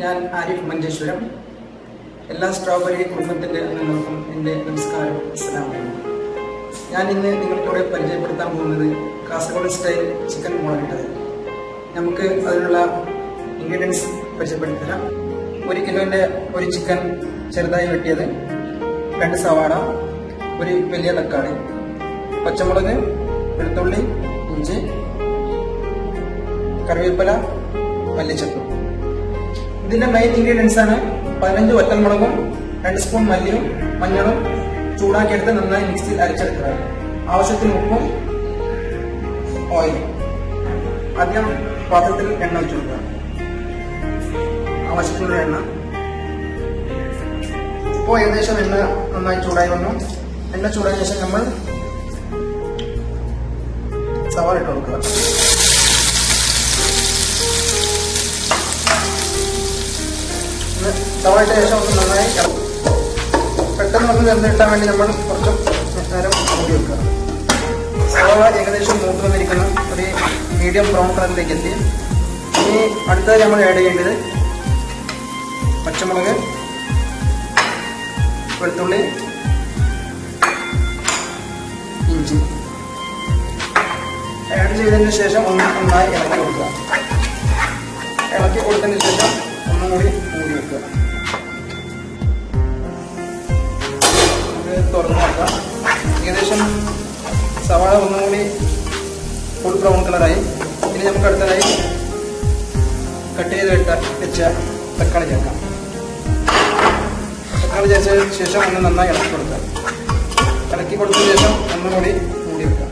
ഞാൻ ആരിഫ് മഞ്ചേശ്വരം. എല്ലാ സ്ട്രോബെറി കുടുംബത്തിന്റെ അംഗങ്ങൾക്കും എന്റെ നമസ്കാരം. അസ്സലാമു ഞാൻ ഇന്ന് നിങ്ങൾക്കിവിടെ പരിചയപ്പെടുത്താൻ പോകുന്നത് കാസർഗോഡ് സ്റ്റൈൽ ചിക്കൻ മുളകിട്ടത് നമുക്ക് അതിനുള്ള ഇൻഗ്രീഡിയൻസ് പരിചയപ്പെടുത്തരാം. ഒരു കിലോന്റെ ഒരു ചിക്കൻ ചെറുതായി വെട്ടിയത് രണ്ട് സവാള ഒരു വലിയ തക്കാളി പച്ചമുളക് വെളുത്തുള്ളി ഇഞ്ചി കറിവേപ്പില മല്ലിച്ചപ്പ്. ഇതിന്റെ മെയിൻ ഇൻഗ്രീഡിയൻസ് ആണ് പതിനഞ്ച് വറ്റൽമുളകും രണ്ട് സ്പൂൺ മല്ലിയും മഞ്ഞളും ചൂടാക്കിയെടുത്ത് നന്നായി മിക്സിയിൽ അരച്ചെടുക്കുക. ആവശ്യത്തിന് ഉപ്പും ഓയിലും ആദ്യം പാത്രത്തിൽ എണ്ണ വെച്ചു കൊടുക്കുക. ആവശ്യത്തിനുള്ള എണ്ണ. ഇപ്പോൾ ഏകദേശം എണ്ണ നന്നായി ചൂടായി വന്നു. എണ്ണ ചൂടായ ശേഷം നമ്മൾ സവാള ഇട്ട് കൊടുക്കുക. സവാളയുടെ ശേഷം ഒന്ന് നന്നായി പെട്ടെന്ന് ഒന്ന് വെന്ത് കിട്ടാൻ വേണ്ടി നമ്മൾ കുറച്ച് നേരം മൂടി വെക്കുക. സവാള ഏകദേശം മൂത്ത് വന്നിരിക്കുന്ന. ഒരു മീഡിയം ബ്രൗൺ കളറിലേക്ക് എത്തി. ഇനി അടുത്തത് നമ്മൾ ആഡ് ചെയ്യേണ്ടത് പച്ചമുളക് വെളുത്തുള്ളി ഇഞ്ചി. ആഡ് ചെയ്തതിന് ശേഷം ഒന്ന് നന്നായി ഇളക്കി കൊടുക്കുക. വെച്ച തക്കാളി ചേർക്കാം. തക്കാളി ചേർച്ച ശേഷം ഒന്ന് നന്നായി ഇളക്കി കൊടുക്കാം. ഇളക്കി കൊടുത്ത ശേഷം ഒന്നുകൂടി മൂടി വെക്കാം.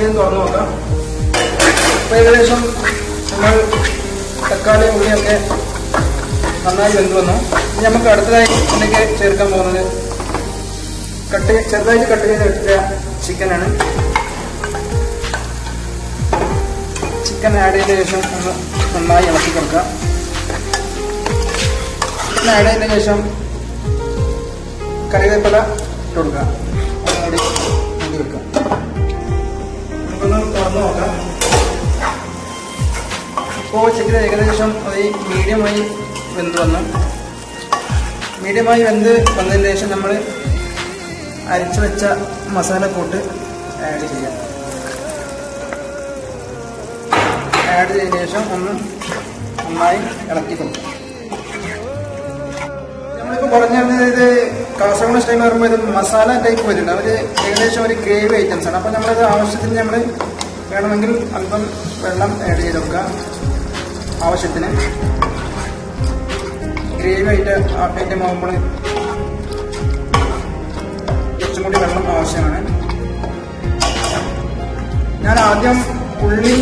ഇത് തുറന്നു നോക്കാം. അപ്പോൾ ഏകദേശം നമ്മൾ തക്കാളി ഉള്ളിയൊക്കെ നന്നായി വെന്ത് വന്നു. ഇനി നമുക്ക് അടുത്തതായി ഇതിലേക്ക് ചേർക്കാൻ പോകുന്നത് കട്ട് ചെറുതായിട്ട് കട്ട് ചെയ്ത് എടുത്ത ചിക്കനാണ്. ചിക്കൻ ആഡ് ചെയ്ത ശേഷം ഒന്ന് നന്നായി ഇളക്കി കൊടുക്കുക. ചിക്കൻ ആഡ് ചെയ്ത ശേഷം കറിവേപ്പില ഇട്ട് കൊടുക്കുക. അതിനോട് മൂടി വെക്കുക. നമുക്കൊന്ന് തുറന്നു നോക്കാം. ഇപ്പോൾ ചിക്കൻ ഏകദേശം അത് മീഡിയമായി വെന്ത് വന്നു. മീഡിയമായി വെന്ത് വന്നതിന് ശേഷം നമ്മൾ അരച്ചു വെച്ച മസാല മസാലക്കൂട്ട് ആഡ് ചെയ്യാം ആഡ് ചെയ്തതിന് ശേഷം ഒന്ന് നന്നായി ഇളക്കി കൊടുക്കും നമ്മളിപ്പോൾ പറഞ്ഞത് ഇത് കാസർഗോഡ് സ്റ്റൈൽ പറയുമ്പോൾ ഇത് മസാല ടൈപ്പ് വരുന്നുണ്ട്. അവർ ഏകദേശം ഒരു ഗ്രേവി ഐറ്റംസ് ആണ്. അപ്പോൾ നമ്മളത് ആവശ്യത്തിന് നമ്മൾ വേണമെങ്കിൽ അല്പം വെള്ളം ആഡ് ചെയ്ത് കൊടുക്കുക ആവശ്യത്തിന്. ഗ്രേവി ആയിട്ട് ഐറ്റം ആകുമ്പോൾ കുറച്ചും കൂടി വെള്ളം ആവശ്യമാണ്. ഞാൻ ആദ്യം ഉള്ളി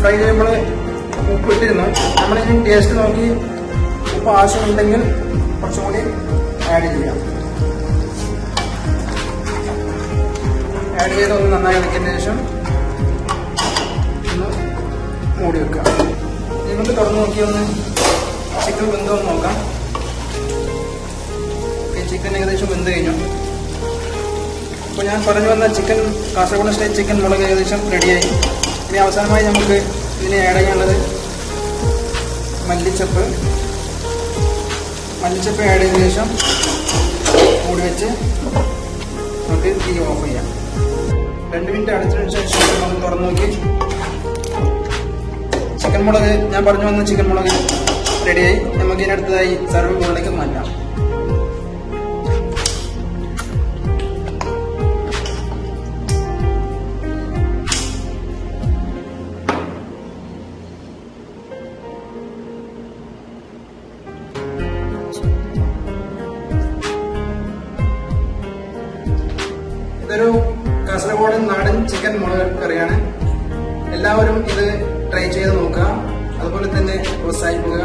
ഫ്രൈ ചെയ്യുമ്പോൾ ഉപ്പ് ഇട്ടിരുന്നു നമ്മളിനി ടേസ്റ്റ് നോക്കി ഉപ്പ് ആവശ്യമുണ്ടെങ്കിൽ കുറച്ചും കൂടി ആഡ് ചെയ്യാം. ആഡ് ചെയ്ത് ഒന്ന് നന്നായി ഇളക്കിയതിന് ശേഷം ഒന്ന് മൂടി വെക്കുക. നമുക്ക് തുറന്ന് നോക്കി ഒന്ന് ചിക്കൻ വെന്തോ ഒന്ന് നോക്കാം. ചിക്കൻ ഏകദേശം വെന്ത് കഴിഞ്ഞു. അപ്പോൾ ഞാൻ പറഞ്ഞു വന്ന ചിക്കൻ കാസർഗോഡ് സ്റ്റൈൽ ചിക്കൻ മുളക് ഏകദേശം റെഡിയായി ഇനി അവസാനമായി നമുക്ക് ഇതിന് ആഡ് ചെയ്യാനുള്ളത് മല്ലിച്ചപ്പ്. മല്ലിച്ചപ്പ് ആഡ് ചെയ്തതിനു ശേഷം മൂടി വെച്ച് നമുക്ക് തീ ഓഫ് ചെയ്യാം. രണ്ട് മിനിറ്റ് അടച്ചതിന് ശേഷം നമുക്ക് തുറന്നു നോക്കി. ചിക്കൻ മുളക് ഞാൻ പറഞ്ഞു വന്ന ചിക്കൻ മുളക് റെഡിയായി നമുക്ക് ഇതിനടുത്തതായി സർവ് മുകളിലേക്ക് മാറ്റാം. ഇതൊരു കാസർഗോഡൻ നാടൻ ചിക്കൻ മുളക് കറിയാണ്. എല്ലാവരും ഇത് ട്രൈ ചെയ്ത് നോക്കുക. അതുപോലെ തന്നെ പ്രോത്സാഹിക്കുക